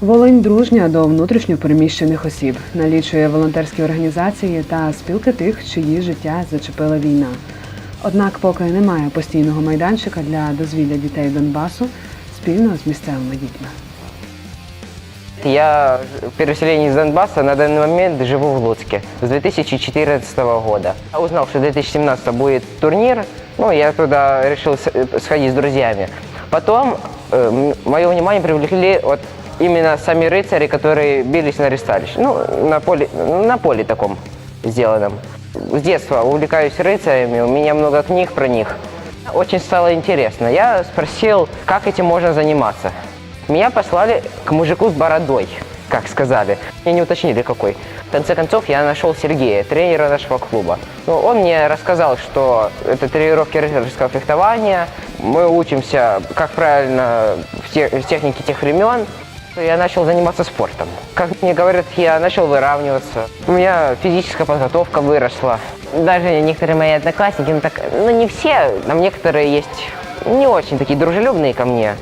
Волинь дружня до внутрішньо переміщених осіб, налічує волонтерські організації та спілки тих, чиї життя зачепила війна. Однак, поки немає постійного майданчика для дозвілля дітей Донбасу спільно з місцевими дітьми. Я в переселении из Донбасса на данный момент живу в Луцке с 2014 года. Я узнал, что в 2017 будет турнир, ну, я туда решил с- э, сходить с друзьями. Потом э, мое внимание привлекли вот именно сами рыцари, которые бились на ресталище, ну, на поле, на поле таком сделанном. С детства увлекаюсь рыцарями, у меня много книг про них. Очень стало интересно. Я спросил, как этим можно заниматься. Меня послали к мужику с бородой, как сказали. Мне не уточнили, какой. В конце концов, я нашел Сергея, тренера нашего клуба. Ну, он мне рассказал, что это тренировки рыцарского фехтования. Мы учимся, как правильно в, те- в технике тех времен. Я начал заниматься спортом. Как мне говорят, я начал выравниваться. У меня физическая подготовка выросла. Даже некоторые мои одноклассники, ну, так, ну не все, там некоторые есть не очень такие дружелюбные ко мне.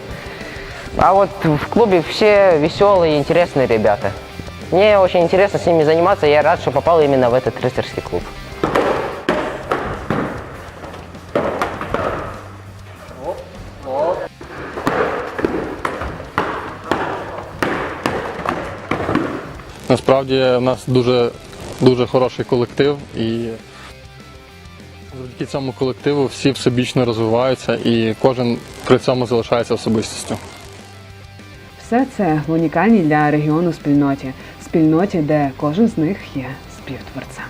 А вот в клубе все веселые, интересные ребята. Мне очень интересно с ними заниматься, я рад, что попал именно в этот рыцарский клуб. Насправді в нас дуже, дуже хороший колектив і завдяки цьому колективу всі всебічно розвиваються і кожен при цьому залишається особистістю. Все це в унікальній для регіону спільноті, спільноті, де кожен з них є співтворцем.